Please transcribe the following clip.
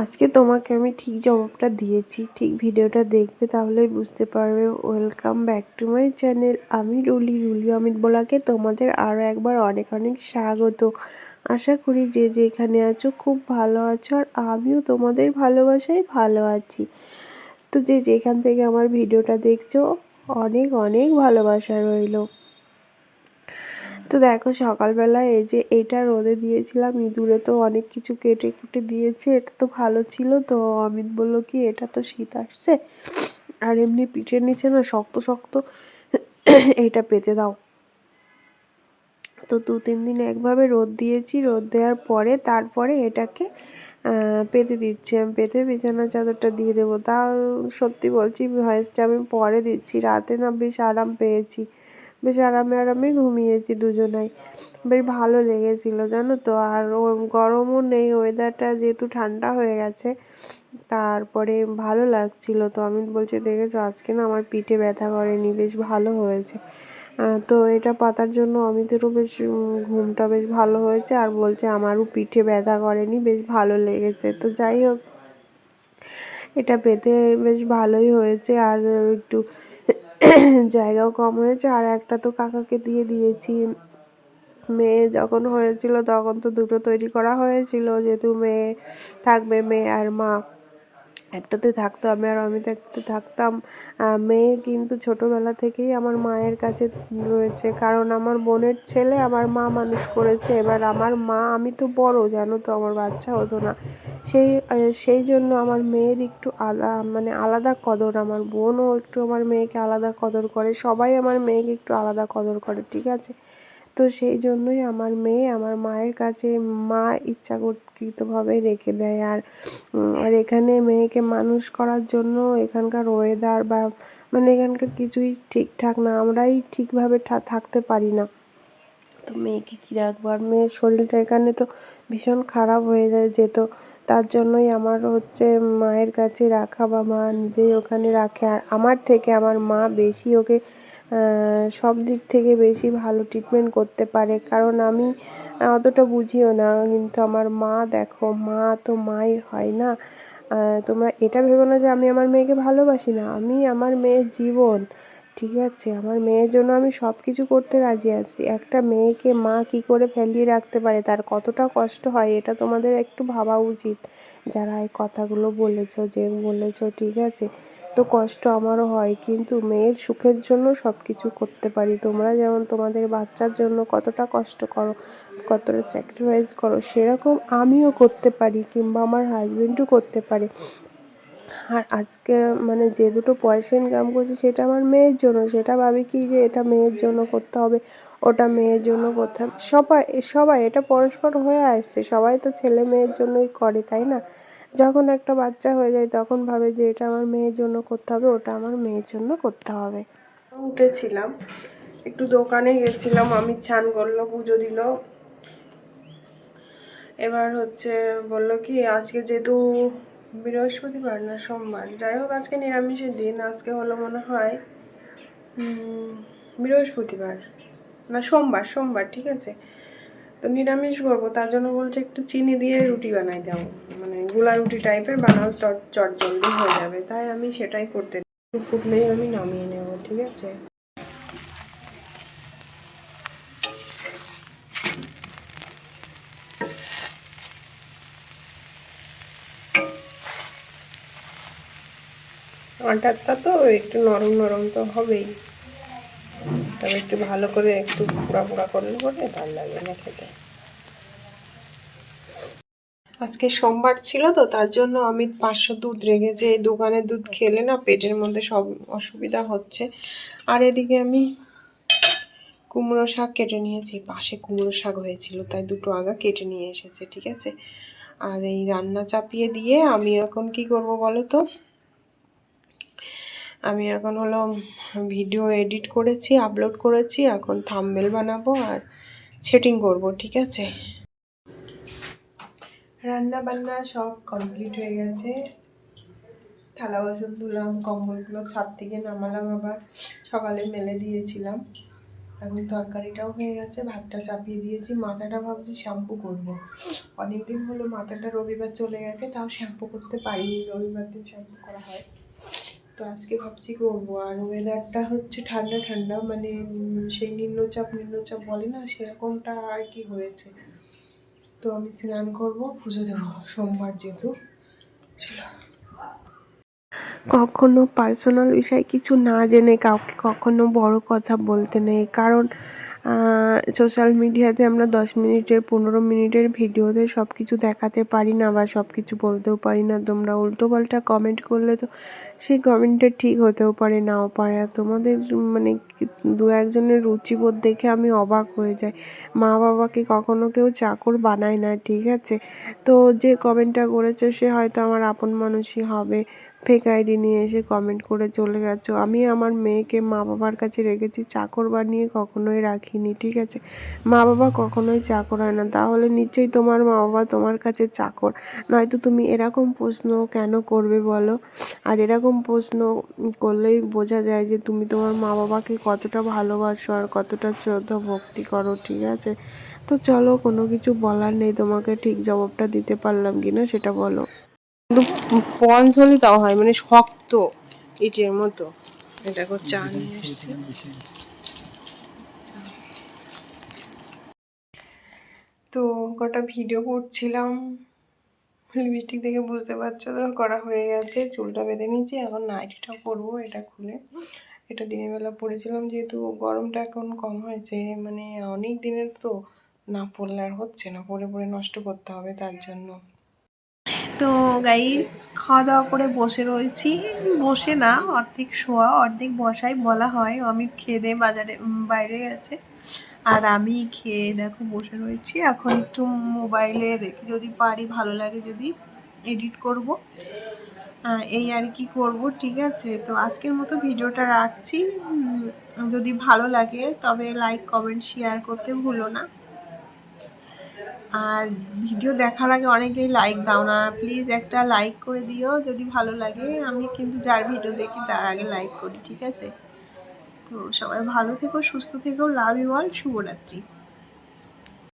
আজকে তোমাকে আমি ঠিক জবাবটা দিয়েছি। ঠিক ভিডিওটা দেখবে তাহলেই বুঝতে পারবে। Welcome back to my channel আমি রুলি রুলি অমিত বোলাকে তোমাদের আরও একবার অনেক অনেক স্বাগত। আশা করি যে যেখানে আছো খুব ভালো আছো আর আমিও তোমাদের ভালোবাসায় ভালো আছি। তো যে যেখান থেকে আমার ভিডিওটা দেখছ, অনেক অনেক ভালোবাসা রইল। তো দেখো সকালবেলা এই যে এটা রোদে দিয়েছিলাম, ইঁদুরে তো অনেক কিছু কেটে কুটে দিয়েছে, এটা তো ভালো ছিল তো। অমিত বলল কি, এটা তো শীত আসছে, আর এমনি পিঠের নিচে না শক্ত শক্ত এইটা পেতে দাও। তো দু, তিন দিন একভাবে রোদ দিয়েছি, রোদ দেওয়ার পরে তারপরে এটাকে পেতে দিচ্ছি। আমি পেতে বিছানার চাদরটা দিয়ে দেবো। তা সত্যি বলছি, ভয়েসটা আমি পরে দিচ্ছি। রাতে না বেশ আরাম পেয়েছি। বেশ আরামে আরামে ঘুমিয়েছি দুজনাই। বেশ ভালো লেগেছিল, জানো তো? আর গরমও নেই ওয়েদারটা যেহেতু ঠান্ডা হয়ে গেছে, তারপরে ভালো লাগছিল তো। আমি বলছি, দেখেছ, আজকে না আমার পিঠে ব্যথা করেনি, বেশ ভালো হয়েছে। তো এটা পাতার জন্য অমিতেরও বেশ ঘুমটা বেশ ভালো হয়েছে আর বলছে, আমারও পিঠে ব্যথা করেনি, বেশ ভালো লেগেছে। তো যাই হোক, এটা পেতে বেশ ভালোই হয়েছে। আর একটু জায়গাও কম হয়েছে, আর একটা তো কাকাকে দিয়ে দিয়েছি। মেয়ে যখন হয়েছিল তখন তো দুটো তৈরি করা হয়েছিল, যেহেতু মেয়ে থাকবে, মেয়ে আর মা। একটাতে থাকতো আমি আর আমি তো একটাতে থাকতাম। মেয়ে কিন্তু ছোটোবেলা থেকেই আমার মায়ের কাছে রয়েছে। কারণ আমার বোনের ছেলে আমার মা মানুষ করেছে। এবার আমার মা, আমি তো বড়, জানো তো আমার বাচ্চা হতো না। সেই সেই জন্য আমার মেয়ের একটু আলা মানে আলাদা কদর। আমার বোনও একটু আমার মেয়েকে আলাদা কদর করে। সবাই আমার মেয়েকে একটু আলাদা কদর করে, ঠিক আছে? তো সেই জন্যই আমার মেয়ে আমার মায়ের কাছে মা ইচ্ছাকৃতভাবে রেখে দেয়। আর আর এখানে মেয়েকে মানুষ করার জন্য এখানকার ওয়েদার বা মানে এখানকার কিছুই ঠিকঠাক না, আমরাই ঠিকভাবে থাকতে পারি না। তো মেয়েকে কী রাখব? আর মেয়ের শরীরটা এখানে তো ভীষণ খারাপ হয়ে যায় যেত তার জন্যই আমার হচ্ছে মায়ের কাছে রাখা বা মা নিজেই ওখানে রাখে। আর আমার থেকে আমার মা বেশি ওকে সব দিক থেকে বেশি ভালো ট্রিটমেন্ট করতে পারে। কারণ আমি অতটা বুঝিও না, কিন্তু আমার মা দেখো, মা তো মাই হয় না। তোমরা এটা ভেবো না যে আমি আমার মেয়েকে ভালোবাসি না, আমি আমার মেয়ের জীবন, ঠিক আছে? আমার মেয়ের জন্য আমি সব কিছু করতে রাজি আছি। একটা মেয়েকে মা কি করে ফেলিয়ে রাখতে পারে, তার কতটা কষ্ট হয়, এটা তোমাদের একটু ভাবা উচিত। যারা এই কথাগুলো বলেছ, যে বলেছ, ঠিক আছে? তো কষ্ট আমারও হয়, কিন্তু মেয়ের সুখের জন্য সব কিছু করতে পারি। তোমরা যেমন তোমাদের বাচ্চার জন্য কতটা কষ্ট করো, কতটা স্যাক্রিফাইস করো, সেরকম আমিও করতে পারি কিংবা আমার হাজব্যান্ডও করতে পারে। আর আজকে মানে যে দুটো পয়সা ইনকাম করছি, সেটা আমার মেয়ের জন্য, সেটা ভাবি কি যে এটা মেয়ের জন্য করতে হবে, ওটা মেয়ের জন্য করতে হবে। সবাই সবাই, এটা পরস্পর হয়ে আসছে, সবাই তো ছেলে মেয়ের জন্যই করে, তাই না? যখন একটা বাচ্চা হয়ে যায়, তখন ভাবে যে এটা আমার মেয়ের জন্য করতে হবে, ওটা আমার মেয়ের জন্য করতে হবে। উঠেছিলাম, একটু দোকানে গেছিলাম আমি ছান করল, পুজো দিল। এবার হচ্ছে বলল কি, আজকে যেহেতু বৃহস্পতিবার না সোমবার, যাই হোক আজকে নিরামিষের দিন, আজকে হলো মনে হয় বৃহস্পতিবার না, সোমবার সোমবার, ঠিক আছে। তো নিরামিষ করব, তার জন্য বলছে একটু চিনি দিয়ে রুটি বানাই দাও। মানে গুলা রুটি টাইপের বানাও, চট জলদি হয়ে যাবে। তাই আমি সেটাই করতে ফুটলেই আমি নামিয়ে নেব, ঠিক আছে? আটারটা তো একটু নরম নরম তো হবেই। তবে একটু ভালো করে একটু পোড়া পোড়া করলে পরে ভালো লাগে না খেতে। আজকে সোমবার ছিল তো, তার জন্য আমি পাঁচশো দুধ রেখেছি এই দোকানের দুধ খেলে না পেটের মধ্যে সব অসুবিধা হচ্ছে। আর এদিকে আমি কুমড়ো শাক কেটে নিয়েছি পাশে কুমড়ো শাক হয়েছিল, তাই দুটো আগা কেটে নিয়ে এসেছে, ঠিক আছে? আর এই রান্না চাপিয়ে দিয়ে আমি এখন কি করব বলো তো? আমি এখন হলো ভিডিও এডিট করেছি আপলোড করেছি, এখন থামবেল বানাবো আর সেটিং করব, ঠিক আছে? রান্না বান্না সব কমপ্লিট হয়ে গেছে। থালা, বাসন ধুলাম, কম্বলগুলো ছাদ থেকে নামালাম আবার, সকালে মেলে দিয়েছিলাম। এখন তরকারিটাও হয়ে গেছে, ভাতটা চাপিয়ে দিয়েছি, মাথাটা ভাবছি শ্যাম্পু করব। অনেকদিন হলো মাথাটা রবিবার চলে গেছে, তাও শ্যাম্পু করতে পারিনি রবিবার দিন শ্যাম্পু করা হয়। তো আজকে ভাবছি করব? আর ওয়েদারটা হচ্ছে ঠান্ডা ঠান্ডা মানে সেই নিম্নচাপ নিম্নচাপ বলে না, সেরকমটা আর কি হয়েছে। তো আমি স্নান করব, পুজো দেবো সোমবার যেহেতু। কখনো পার্সোনাল বিষয় কিছু না জেনে কাউকে কখনো বড় কথা বলতে নেই, কারণ সোশ্যাল মিডিয়াতে আমরা দশ মিনিটের, পনেরো মিনিটের ভিডিওতে সব কিছু দেখাতে পারি না বা সব কিছু বলতেও পারি না। তোমরা উল্টো পাল্টা কমেন্ট করলে তো সেই কমেন্টটা ঠিক হতেও পারে, নাও পারে। আর তোমাদের মানে দু একজনের রুচিবোধ দেখে আমি অবাক হয়ে যাই। মা বাবাকে কখনো কেউ চাকর বানায় না, ঠিক আছে? তো যে কমেন্টটা করেছে সে হয়তো আমার আপন মানুষই হবে। ফেক আইডি নিয়ে এসে কমেন্ট করে চলে গেছো। আমি আমার মেয়েকে মা বাবার কাছে রেখেছি, চাকর বানিয়ে কখনোই রাখিনি, ঠিক আছে? মা বাবা কখনোই চাকর হয় না। তাহলে নিশ্চয়ই তোমার মা বাবা তোমার কাছে চাকর। নয়তো তুমি এরকম প্রশ্ন কেন করবে বলো? আর এরকম প্রশ্ন করলেই বোঝা যায় যে তুমি তোমার মা বাবাকে কতটা ভালোবাসো আর কতটা শ্রদ্ধা ভক্তি করো, ঠিক আছে? তো চলো, কোনো কিছু বলার নেই। তোমাকে ঠিক জবাবটা দিতে পারলাম কি না সেটা বলো। কিন্তু পঞ্চ তাও হয় মানে শক্ত ইটের মতো। এটা চা নিয়ে এসেছি। তো কটা ভিডিও করছিলাম, লিপস্টিক দেখে বুঝতে পারছ তো, করা হয়ে গেছে, চুলটা বেঁধে নিয়েছি, এখন নাইটিটা করব এটা খুলে। এটা দিনের বেলা পরেছিলাম, যেহেতু গরমটা এখন কম হয়েছে মানে অনেক দিনের তো না পরলে আর হচ্ছে না, পরে পরে নষ্ট করতে হবে তার জন্য। তো গাইস খাওয়া দাওয়া করে বসে রয়েছি। বসে না, অর্ধেক শোয়া, অর্ধেক বসাই বলা হয়। অমিত খেয়ে দিয়ে বাজারে বাইরে গেছে। আর আমি খেয়ে দেখো বসে রয়েছি। এখন একটু মোবাইলে দেখি, যদি পারি, ভালো লাগে যদি এডিট করব। এই আর কি করব, ঠিক আছে? তো আজকের মতো ভিডিওটা রাখছি। যদি ভালো লাগে, তবে লাইক কমেন্ট শেয়ার করতে ভুলো না। আর ভিডিও দেখার আগে অনেকেই লাইক দাও না। প্লিজ একটা লাইক করে দিও, যদি ভালো লাগে। আমি কিন্তু যার ভিডিও দেখি, তার আগে লাইক করি, ঠিক আছে? তো সবাই ভালো থেকো, সুস্থ থেকো। লাভ ইউ অল শুভরাত্রি।